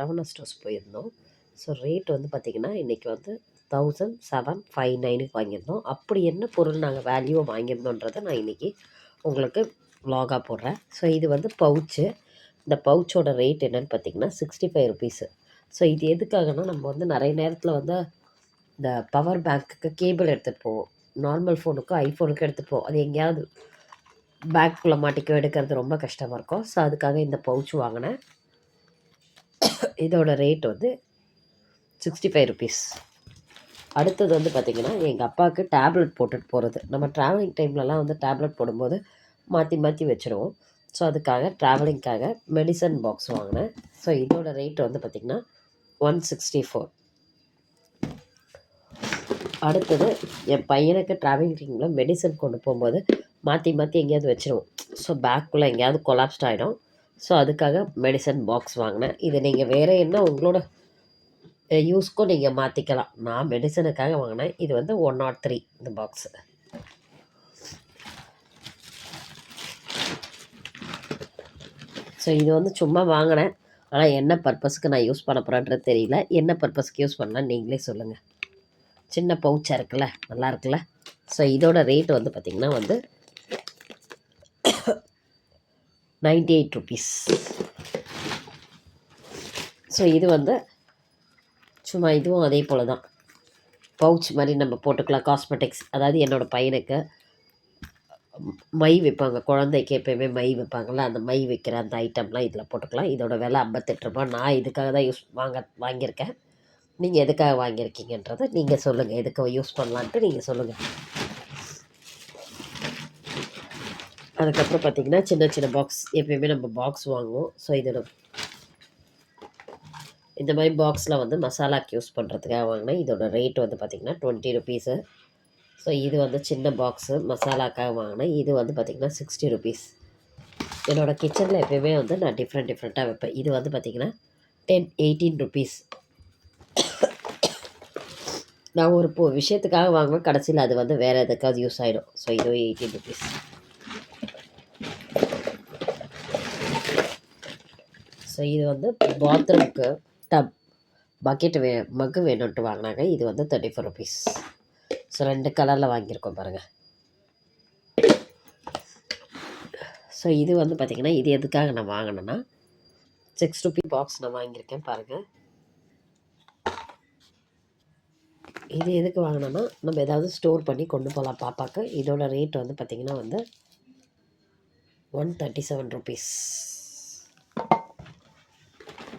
Ramana stores போயிருந்தோம். So rate வந்து பார்த்திங்கன்னா இன்றைக்கி வந்து தௌசண்ட் செவன் ஃபைவ் நைனுக்கு வாங்கியிருந்தோம். அப்படி என்ன பொருள் நாங்கள் வேல்யூவை வாங்கியிருந்தோன்றதை நான் இன்றைக்கி உங்களுக்கு வ்ளாகாக போடுறேன். ஸோ இது வந்து பவுச்சு இந்த பவுச்சோட ரேட் என்னென்னு பார்த்தீங்கன்னா சிக்ஸ்டி ஃபைவ் ருபீஸு ஸோ இது எதுக்காகனா நம்ம வந்து நிறைய நேரத்தில் வந்து இந்த பவர் பேங்க்குக்கு கேபிள் எடுத்துகிட்டு போவோம். நார்மல் ஃபோனுக்கும் ஐஃபோனுக்கும் எடுத்துகிட்டு போவோம். அது எங்கேயாவது பேக்குள்ளே மாட்டிக்க எடுக்கிறது ரொம்ப கஷ்டமாக இருக்கும். ஸோ அதுக்காக இந்த பவுச் வாங்கினேன். இதோட ரேட் வந்து சிக்ஸ்டி ஃபைவ் ருபீஸ் அடுத்தது வந்து பார்த்திங்கன்னா எங்கள் அப்பாவுக்கு டேப்லெட் போட்டுட்டு போகிறது நம்ம ட்ராவலிங் டைம்லலாம் வந்து டேப்லெட் போடும்போது மாற்றி மாற்றி வச்சுருவோம். ஸோ அதுக்காக ட்ராவலிங்க்காக மெடிசன் பாக்ஸ் வாங்கினேன். ஸோ இதோட ரேட் வந்து பார்த்திங்கன்னா ஒன் சிக்ஸ்டி ஃபோர் அடுத்தது என் பையனுக்கு ட்ராவலிங் டைமில் மெடிசன் கொண்டு போகும்போது மாற்றி மாற்றி எங்கேயாவது வச்சுருவோம். ஸோ பேக்குள்ளே எங்கேயாவது கொலாப்ஸ்ட் ஆகிடும் ஸோ அதுக்காக மெடிசன் பாக்ஸ் வாங்கினேன். இது நீங்கள் வேறு என்ன உங்களோட யூஸ்க்கும் நீங்கள் மாற்றிக்கலாம் நான் மெடிசனுக்காக வாங்கினேன். இது வந்து ஒன் நாட் த்ரீ இந்த பாக்ஸு ஸோ இது வந்து சும்மா வாங்கினேன். ஆனால் என்ன பர்பஸ்க்கு நான் யூஸ் பண்ண போகிறேன்றது தெரியல. என்ன பர்பஸ்க்கு யூஸ் பண்ணலாம் நீங்களே சொல்லுங்கள் சின்ன பவுச்சாக இருக்குல்ல நல்லா இருக்குல்ல? ஸோ இதோட ரேட் வந்து பார்த்திங்கன்னா வந்து நைன்டி எயிட் ருபீஸ். ஸோ இது வந்து சும்மா இதுவும் அதே போல் தான். பவுச் மாதிரி நம்ம போட்டுக்கலாம் காஸ்மெட்டிக்ஸ். அதாவது என்னோடய பையனுக்கு மை வைப்பாங்க குழந்தைக்கு எப்போயுமே மை வைப்பாங்கள்ல அந்த மை வைக்கிற அந்த ஐட்டம்லாம் இதில் போட்டுக்கலாம். இதோட விலை ஐம்பத்தெட்டு ரூபா. நான் இதுக்காக தான் யூஸ் வாங்க வாங்கியிருக்கேன். நீங்கள் எதுக்காக வாங்கியிருக்கீங்கன்றதை நீங்கள் சொல்லுங்கள் எதுக்கு யூஸ் பண்ணலான்ட்டு நீங்கள் சொல்லுங்கள் அதுக்கப்புறம் பார்த்திங்கன்னா சின்ன சின்ன பாக்ஸ் எப்பயுமே நம்ம பாக்ஸ் வாங்குவோம். ஸோ இதோட இந்த மாதிரி பாக்ஸில் வந்து மசாலாக்கு யூஸ் பண்ணுறதுக்காக வாங்கினேன் இதோட ரேட் வந்து பார்த்திங்கன்னா டுவெண்ட்டி ருபீஸு ஸோ இது வந்து சின்ன பாக்ஸு மசாலாக்காக வாங்கினேன் இது வந்து பார்த்திங்கன்னா சிக்ஸ்டி ருபீஸ் என்னோடய கிச்சனில் எப்பயுமே வந்து நான் டிஃப்ரெண்ட் டிஃப்ரெண்ட்டாக வைப்பேன். இது வந்து பார்த்திங்கன்னா டென் எயிட்டீன் ருபீஸ் நான் ஒரு இப்போ விஷயத்துக்காக வாங்குவேன். கடைசியில் அது வந்து வேறு எதுக்காவது யூஸ் ஆகிடும் ஸோ இதுவும் எயிட்டீன் ருபீஸ் ஸோ இது வந்து பாத்ரூம்க்கு டப் பக்கெட் வே மக்கு வேணும்ன்ட்டு வாங்கினாங்க. இது வந்து தேர்ட்டி ஃபோர் ருபீஸ் ஸோ ரெண்டு கலரில் வாங்கியிருக்கோம் பாருங்கள் ஸோ இது வந்து பார்த்திங்கன்னா இது எதுக்காக நான் வாங்கினேன்னா சிக்ஸ் ருபி பாக்ஸ் நான் வாங்கியிருக்கேன் பாருங்கள் இது எதுக்கு வாங்கினோன்னா நம்ம ஏதாவது ஸ்டோர் பண்ணி கொண்டு போகலாம் பாப்பாவுக்கு இதோட ரேட் வந்து பார்த்திங்கன்னா வந்து one thirty seven rupees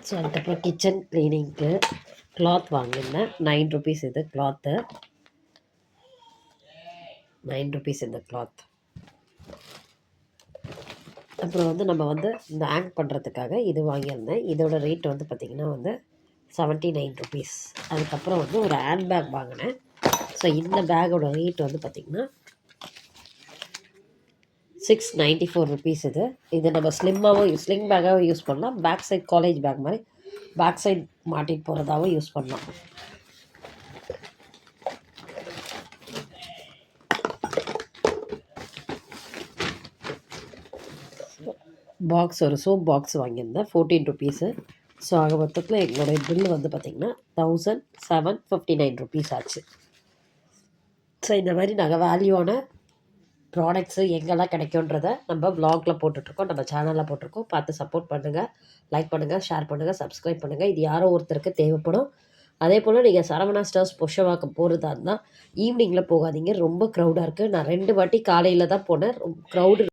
so அதுக்கப்புறம் கிச்சன் க்ளீனிங்க்கு கிளாத் வாங்கியிருந்தேன் நைன் ருபீஸ் இது கிளாத்து நைன் ருபீஸ் இந்த கிளாத் அப்புறம் வந்து நம்ம வந்து இந்த ஆங் பண்ணுறதுக்காக இது வாங்கியிருந்தேன். இதோட ரேட் வந்து பார்த்திங்கன்னா வந்து செவன்ட்டி நைன் ருபீஸ் அதுக்கப்புறம் வந்து ஒரு ஹேண்ட் பேக் வாங்கினேன். ஸோ இந்த பேக்கோட ரேட் வந்து பார்த்திங்கன்னா சிக்ஸ் நைன்ட்டி ஃபோர் ருபீஸ் இது. இது நம்ம ஸ்லிம்மாகவும் ஸ்லிங் பேக்காகவும் யூஸ் பண்ணலாம். பேக் சைட் காலேஜ் பேக் மாதிரி பேக் சைட் மாட்டிட்டு போகிறதாகவும் யூஸ் பண்ணலாம். பாக்ஸ் ஒரு சோப் பாக்ஸ் வாங்கியிருந்தேன். ஃபோர்டீன் ருபீஸு ஸோ ஆக மொத்தத்தில் எங்களுடைய பில்லு வந்து பார்த்திங்கன்னா thousand seven fifty nine rupees ஆச்சு. ஸோ இந்த மாதிரி நாங்கள் வேல்யூவான ப்ராடக்ட்ஸு எங்கெல்லாம் கிடைக்குன்றத நம்ம வ்ளாகில் போட்டுட்ருக்கோம் நம்ம சேனலில் போட்டிருக்கோம். பார்த்து சப்போர்ட் பண்ணுங்கள் லைக் பண்ணுங்கள் ஷேர் பண்ணுங்கள் சப்ஸ்கிரைப் பண்ணுங்கள் இது யாரோ ஒருத்தருக்கு தேவைப்படும். அதே போல் நீங்கள் சரவணா ஸ்டார்ஸ் புஷவாக்கம் போகிறதா இருந்தால் ஈவினிங்கில் போகாதீங்க. ரொம்ப க்ரௌடாக இருக்குது நான் ரெண்டு வாட்டி காலையில் தான் போனேன். ரொம்ப க்ரௌடு